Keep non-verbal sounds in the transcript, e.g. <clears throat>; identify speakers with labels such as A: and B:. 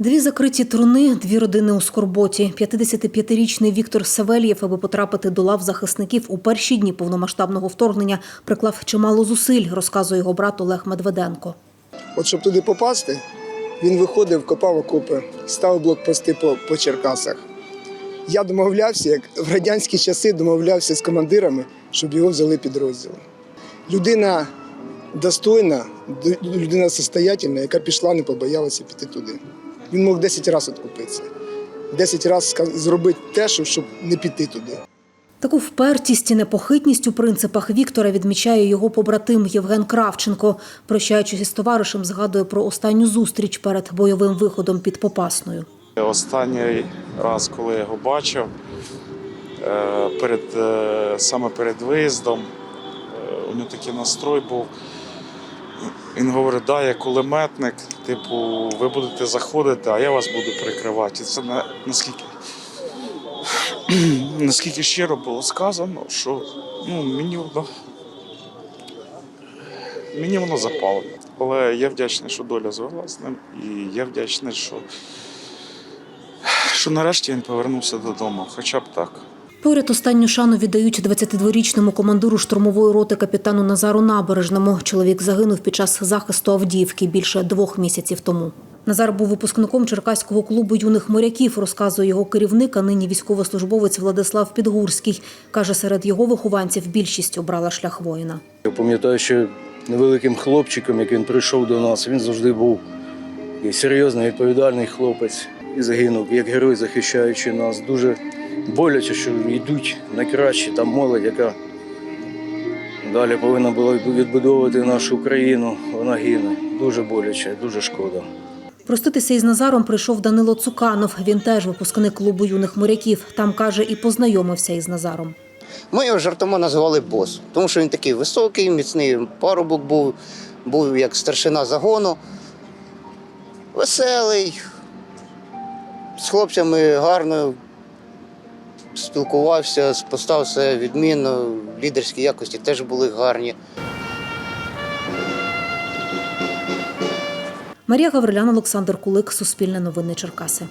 A: Дві закриті труни, дві родини у скорботі. 55-річний Віктор Савельєв, аби потрапити до лав захисників у перші дні повномасштабного вторгнення, приклав чимало зусиль, розказує його брат Олег Медведенко.
B: От щоб туди попасти, він виходив, копав окопи, ставив блокпости по, по Черкасах. Я домовлявся, як в радянські часи домовлявся з командирами, щоб його взяли підрозділ. Людина достойна, людина состоятельна, яка пішла, не побоялася піти туди. Він мог 10 разів відкупитися. 10 разів зробити те, щоб, не піти туди.
A: Таку впертість і непохитність у принципах Віктора відмічає його побратим Євген Кравченко. Прощаючись із товаришем, згадує про останню зустріч перед бойовим виходом під Попасною.
C: Останній раз, коли я його бачив, е, перед, е, саме перед виїздом, е, у нього такий настрой був. Він говорить, да, я кулеметник, типу, ви будете заходити, а я вас буду прикривати. І це на- наскільки, <clears throat> наскільки щиро було сказано, що ну, мені воно, мені воно запало. Але я вдячний, що доля звела з ним, і я вдячний, що що нарешті він повернувся додому, хоча б так.
A: Поряд останню шану віддають 22-річному командиру штурмової роти капітану Назару Набережному. Чоловік загинув під час захисту Авдіївки більше двох місяців тому. Назар був випускником Черкаського клубу юних моряків, розказує його керівник, а нині військовослужбовець Владислав Підгурський. Каже, серед його вихованців більшість обрала шлях воїна.
D: Я пам'ятаю, що невеликим хлопчиком, як він прийшов до нас, він завжди був серйозний, відповідальний хлопець і загинув, як герой, захищаючи нас. Дуже боляче, що йдуть найкращі там молодь, яка далі повинна була відбудовувати нашу Україну. Вона гине. Дуже боляче, дуже шкода.
A: Проститися із Назаром прийшов Данило Цуканов. Він теж випускник клубу юних моряків. Там каже, і познайомився із Назаром.
E: Ми його жартома називали бос, тому що він такий високий, міцний парубок був, був як старшина загону, веселий, з хлопцями гарно спілкувався, поставився відмінно, лідерські якості теж були гарні.
A: Марія Гаврилян, Олександр Кулик, Суспільне новини Черкаси.